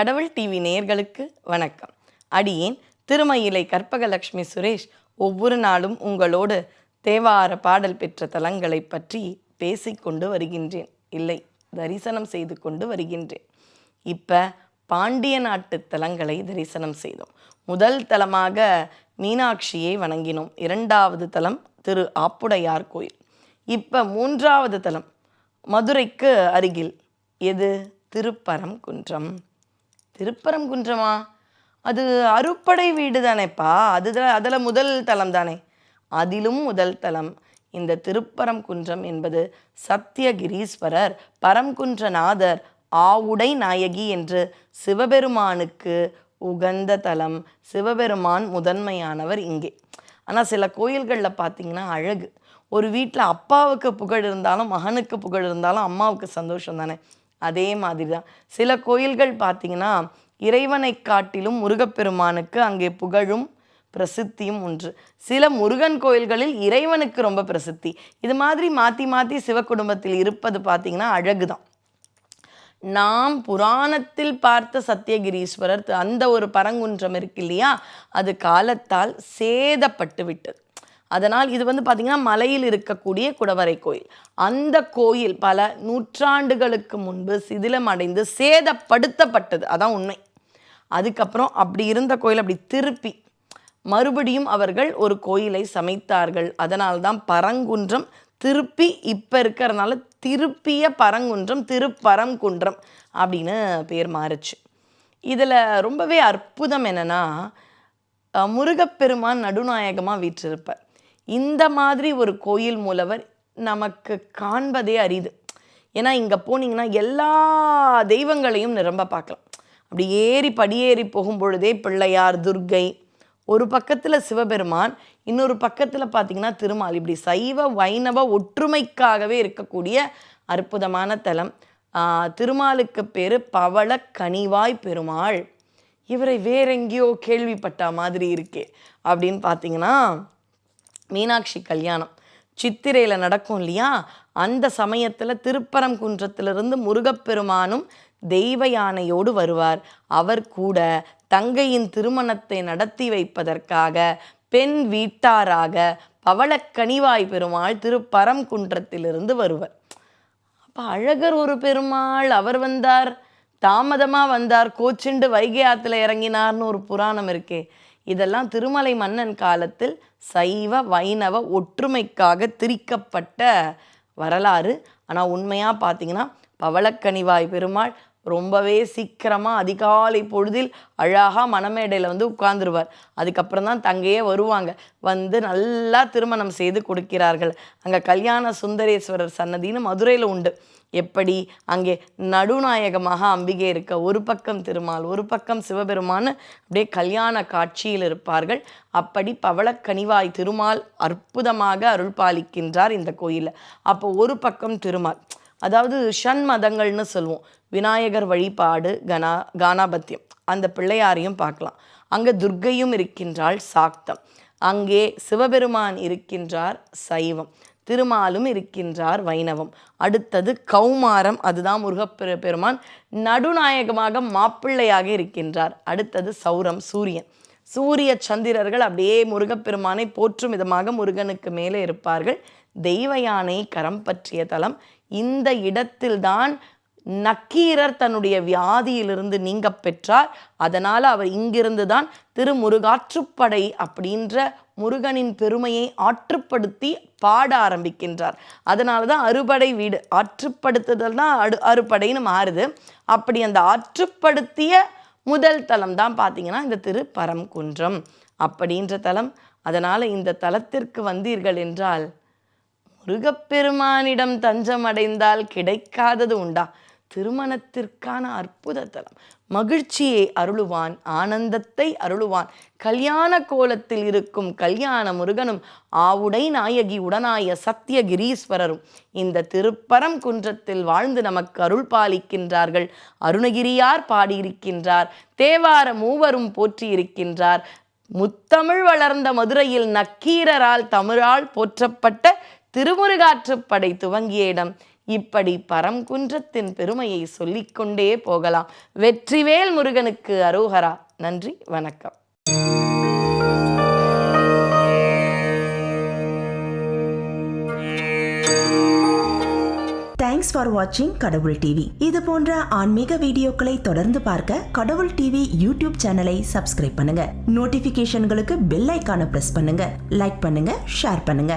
கடவுள் டிவி நேயர்களுக்கு வணக்கம். அடியேன் திருமயிலை கற்பகலட்சுமி சுரேஷ் ஒவ்வொரு நாளும் உங்களோடு தேவார பாடல் பெற்ற தலங்களை பற்றி பேசிக்கொண்டு வருகின்றேன். இல்லை தரிசனம் செய்து கொண்டு வருகின்றேன். இப்போ பாண்டிய நாட்டு தலங்களை தரிசனம் செய்தோம். முதல் தலமாக மீனாட்சியை வணங்கினோம். இரண்டாவது தலம் திரு ஆப்புடையார் கோயில். இப்போ மூன்றாவது தலம் மதுரைக்கு அருகில். எது? திருப்பரங்குன்றம். திருப்பரங்குன்றமா? அது அறுப்படை வீடு தானேப்பா அதுதான் அதில் முதல் தலம் தானே. அதிலும் முதல் தலம். இந்த திருப்பரங்குன்றம் என்பது சத்தியகிரீஸ்வரர் பரம்குன்றநாதர் ஆவுடை நாயகி என்று சிவபெருமானுக்கு உகந்த தலம். சிவபெருமான் முதன்மையானவர் இங்கே. ஆனால் சில கோயில்களில் பார்த்தீங்கன்னா அழகு. ஒரு வீட்டில் அப்பாவுக்கு புகழ் இருந்தாலும் மகனுக்கு புகழ் இருந்தாலும் அம்மாவுக்கு சந்தோஷம் தானே. அதே மாதிரி தான் சில கோயில்கள் பார்த்தீங்கன்னா இறைவனை காட்டிலும் முருகப்பெருமானுக்கு அங்கே புகழும் பிரசித்தியும் ஒன்று சில முருகன் கோயில்களில் இறைவனுக்கு ரொம்ப பிரசித்தி. இது மாதிரி மாற்றி மாற்றி சிவக்குடும்பத்தில் இருப்பது பார்த்தீங்கன்னா அழகு தான் நாம் புராணத்தில் பார்த்த சத்தியகிரீஸ்வரர் அந்த ஒரு பரங்குன்றம் இருக்கு இல்லையா அது காலத்தால் சேதப்பட்டு விட்டது. அதனால் இது வந்து பார்த்திங்கன்னா மலையில் இருக்கக்கூடிய குடவரை கோயில். அந்த கோயில் பல நூற்றாண்டுகளுக்கு முன்பு சிதிலமடைந்து சேதப்படுத்தப்பட்டது. அதான் உண்மை. அதுக்கப்புறம் அப்படி இருந்த கோயில் அப்படி திருப்பி மறுபடியும் அவர்கள் ஒரு கோயிலை சமைத்தார்கள். அதனால்தான் பரங்குன்றம் திருப்பி இப்போ இருக்கிறதுனால திருப்பிய பரங்குன்றம் திருப்பரங்குன்றம் அப்படின்னு பேர் மாறுச்சு. இதில் ரொம்பவே அற்புதம் என்னென்னா முருகப்பெருமான் நடுநாயகமாக வீற்றிருப்பார். இந்த மாதிரி ஒரு கோயில் மூலவர் நமக்கு காண்பதே அரிது. ஏன்னா இங்கே போனீங்கன்னா எல்லா தெய்வங்களையும் நிரம்ப பார்க்கலாம். அப்படி ஏறி படியேறி போகும் பொழுதே பிள்ளையார் துர்க்கை ஒரு பக்கத்தில் சிவபெருமான் இன்னொரு பக்கத்தில் பார்த்தீங்கன்னா திருமால். இப்படி சைவ வைணவ ஒற்றுமைக்காகவே இருக்கக்கூடிய அற்புதமான தலம். திருமாலுக்கு பேர் பவள கனிவாய் பெருமாள். இவரை வேறெங்கேயோ கேள்விப்பட்ட மாதிரி இருக்கே அப்படின்னு பார்த்தீங்கன்னா மீனாட்சி கல்யாணம். சித்திரையில் நடக்கும் இல்லையா? அந்த சமயத்தில் திருப்பரங்குன்றத்திலிருந்து முருகப்பெருமானும் தெய்வ யானையோடு வருவார். அவர் கூட தங்கையின் திருமணத்தை நடத்தி வைப்பதற்காக பெண் வீட்டாராக பவளக்கனிவாய் பெருமாள் திருப்பரங்குன்றத்திலிருந்து வருவர். அப்போ அழகர் ஒரு பெருமாள் அவர் வந்தார். தாமதமாக வந்தார் கோச்சிண்டு வைகை ஆற்றுல இறங்கினார்னு ஒரு புராணம் இருக்கே. இதெல்லாம் திருமலை மன்னன் காலத்தில் சைவ வைணவ ஒற்றுமைக்காக திரிக்கப்பட்ட வரலாறு. ஆனால் உண்மையாக பார்த்தீங்கன்னா பவளக்கனிவாய் பெருமாள் ரொம்பவே சீக்கிரமாக அதிகாலை பொழுதில் அழகாக மணமேடையில் வந்து உட்கார்ந்துருவார். அதுக்கப்புறம் தான் தங்கையே வருவாங்க. வந்து நல்லா திருமணம் செய்து கொடுக்கிறார்கள். அங்கே கல்யாண சுந்தரேஸ்வரர் சன்னதின்னு மதுரையில் உண்டு. எப்படி? அங்கே நடுநாயகமாக அம்பிகை இருக்க ஒரு பக்கம் திருமால் ஒரு பக்கம் சிவபெருமான் அப்படியே கல்யாண காட்சியில் இருப்பார்கள். அப்படி பவளக்கனிவாய் திருமால் அற்புதமாக அருள் பாலிக்கின்றார் இந்த கோயிலில். அப்போ ஒரு பக்கம் திருமால். அதாவது ஷண் மதங்கள்னு சொல்லுவோம். விநாயகர் வழிபாடு கனா கானாபத்தியம். அந்த பிள்ளையாரையும் பார்க்கலாம். அங்கே துர்க்கையும் இருக்கின்றாள் சாக்தம். அங்கே சிவபெருமான் இருக்கின்றார் சைவம். திருமாலும் இருக்கின்றார் வைணவம். அடுத்தது கௌமாரம். அதுதான் முருகப்பெரு பெருமான் நடுநாயகமாக மாப்பிள்ளையாக இருக்கின்றார். அடுத்தது சௌரம் சூரியன். சூரிய சந்திரர்கள் அப்படியே முருகப்பெருமானை போற்றும் விதமாக முருகனுக்கு மேலே இருப்பார்கள். தெய்வ யானை கரம் பற்றிய தலம். இந்த இடத்தில்தான் நக்கீரர் தன்னுடைய வியாதியிலிருந்து நீங்க பெற்றார். அதனால் அவர் இங்கிருந்து தான் திருமுருகாற்றுப்படை அப்படின்ற முருகனின் பெருமையை ஆற்றுப்படுத்தி பாட ஆரம்பிக்கின்றார். அதனால தான் அறுபடை வீடு ஆற்றுப்படுத்துதல் தான் அடு அறுபடைன்னு மாறுது. அப்படி அந்த ஆற்றுப்படுத்திய முதல் தலம் தான் பார்த்தீங்கன்னா இந்த திரு பரம்குன்றம் அப்படின்ற தலம். அதனால் இந்த தலத்திற்கு வந்தீர்கள் என்றால் முருகப்பெருமானிடம் தஞ்சம் அடைந்தால் கிடைக்காதது உண்டா? திருமணத்திற்கான அற்புத தலம் மகிழ்ச்சியை அருளுவான் ஆனந்தத்தை அருளுவான். கல்யாண கோலத்தில் இருக்கும் கல்யாண முருகனும் ஆவுடை நாயகி உடனாய சத்தியகிரீஸ்வரரும் இந்த திருப்பரம் குன்றத்தில் வாழ்ந்து நமக்கு அருள் பாலிக்கின்றார்கள். அருணகிரியார் பாடியிருக்கின்றார். தேவார மூவரும் போற்றியிருக்கின்றார். முத்தமிழ் வளர்ந்த மதுரையில் நக்கீரரால் தமிழால் போற்றப்பட்ட திருமுருகாற்றுப்படை துவங்கிய இடம். இப்படி பரம்குன்றத்தின் பெருமையை சொல்லிக்கொண்டே போகலாம். வெற்றிவேல் முருகனுக்கு அரோகரா. நன்றி வணக்கம். தேங்க்ஸ் ஃபார் வாட்சிங் கடவுள் டிவி இது போன்ற ஆன்மீக வீடியோக்களை தொடர்ந்து பார்க்க கடவுள் டிவி யூடியூப் சேனலை சப்ஸ்கிரைப் பண்ணுங்க. நோட்டிபிகேஷன்களுக்கு பெல் ஐக்கான பிரஸ் பண்ணுங்க. லைக் பண்ணுங்க ஷேர் பண்ணுங்க.